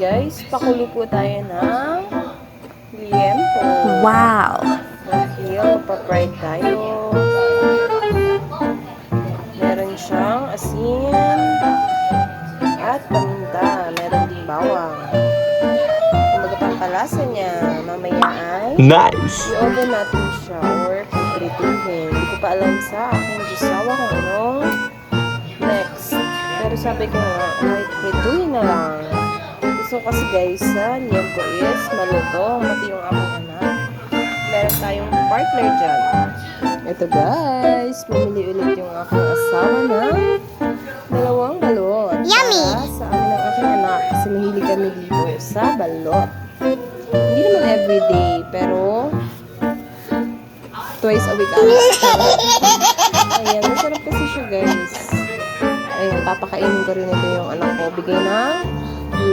guys, pakulo po tayo ng liempo. Wow. Dahil magpa-fried tayo. Meron siyang asin at paminta. Meron din bawang. Kumbaga pampalasa niya. Mamaya ay Nice! i-oven natin siya or prituhin. Hindi ko pa alam sa aking jusawa kung ano next. Pero sabi ko nga, kahit prituhin na lang. Ko kasi guys, sa liempo is maluto. Mati yung aking anak. Meron tayong partner dyan. Ito guys, bumili ulit yung aking asawa ng dalawang balot. Yummy! Para sa amin ng aking anak. Kasi mahilig kami dito sa balot. Hindi naman everyday, pero twice a week ata. Ayan, masarap kasi siya guys. Ayan, papakainin ko rin ito yung anak ko. Bigay ng